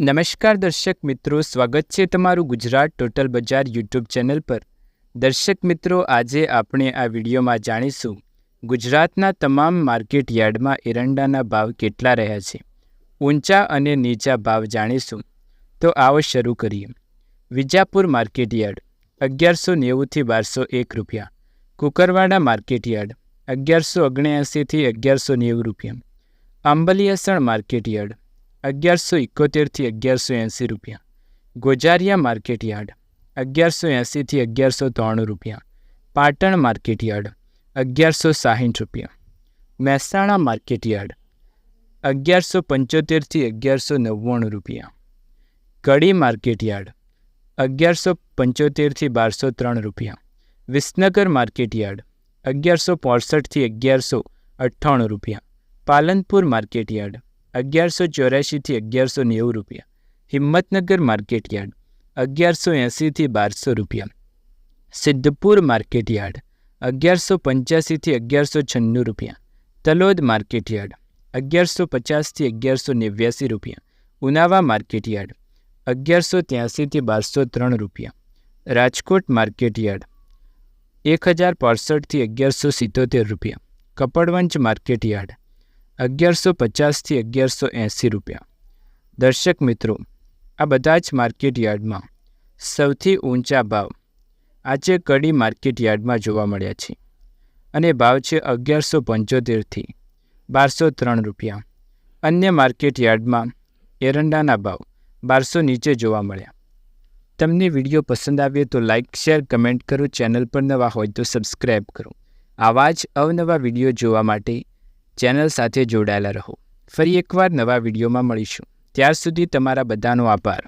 નમસ્કાર દર્શક મિત્રો, સ્વાગત છે તમારું Gujarat total Bazar YouTube channel પર. દર્શક મિત્રો, આજે આપણે આ વિડીયોમાં જાણીશું, ગુજરાતના તમામ માર્કેટ યાર્ડમાં એરંડાના ભાવ કેટલા રહ્યા છે. ઊંચા અને નીચા ભાવ જાણીશું. તો આવો શરૂ કરીએ. વિજાપુર માર્કેટ યાર્ડ, અગિયારસો નેવુંથી બારસો એક રૂપિયા. કુકરવાડા માર્કેટ યાર્ડ, અગિયારસો ઓગણએંસીથી અગિયારસો નેવું રૂપિયા. આંબલિયાસણ માર્કેટ યાર્ડ અગિયારસો ઇકોતેરથી અગિયારસો એંસી રૂપિયા. ગોજારિયા માર્કેટ યાર્ડ અગિયારસો એંસીથી અગિયારસો ત્રાણું રૂપિયા. પાટણ માર્કેટ યાર્ડ અગિયારસો સાહીઠ રૂપિયા. મહેસાણા માર્કેટ યાર્ડ અગિયારસો પંચોતેરથી અગિયારસો નવ્વાણું રૂપિયા. કડી માર્કેટ યાર્ડ અગિયારસો પંચોતેરથી બારસો ત્રણ રૂપિયા. વિસનગર માર્કેટ યાર્ડ અગિયારસો પોસઠથી અગિયારસો અઠ્ઠાણું રૂપિયા. પાલનપુર માર્કેટ યાર્ડ અગિયારસો ચોર્યાસીથી અગિયારસો નેવું રૂપિયા. હિંમતનગર માર્કેટ યાર્ડ, અગિયારસો એંસીથી બારસો રૂપિયા. સિદ્ધપુર માર્કેટ યાર્ડ, અગિયારસો પંચ્યાસીથી અગિયારસો છન્નું રૂપિયા. તલોદ માર્કેટ યાર્ડ, અગિયારસો પચાસથી અગિયારસો નેવ્યાસી રૂપિયા. ઉનાવા માર્કેટ યાર્ડ, અગિયારસો ત્યાંસીથી બારસો ત્રણ રૂપિયા. રાજકોટ માર્કેટ યાર્ડ, એક હજાર પાસઠથી અગિયારસો સિત્તોતેર રૂપિયા. કપડવંચ માર્કેટ યાર્ડ અગિયારસો પચાસથી અગિયારસો એંસી રૂપિયા. દર્શક મિત્રો, આ બધા જ માર્કેટ યાર્ડમાં સૌથી ઊંચા ભાવ આજે કડી માર્કેટ યાર્ડમાં જોવા મળ્યા છે અને ભાવ છે અગિયારસો પંચોતેરથી બારસો ત્રણ રૂપિયા. અન્ય માર્કેટ યાર્ડમાં એરંડાના ભાવ બારસો નીચે જોવા મળ્યા. તમને વીડિયો પસંદ આવે તો લાઇક શેર, કમેન્ટ કરો. ચેનલ પર નવા હોય તો સબસ્ક્રાઈબ કરો. આવા જ અવનવા વીડિયો જોવા માટે ચેનલ સાથે જોડાયેલા રહો. ફરી એકવાર નવા વિડીયોમાં મળીશું. ત્યાર સુધી તમારા બધાનો આભાર.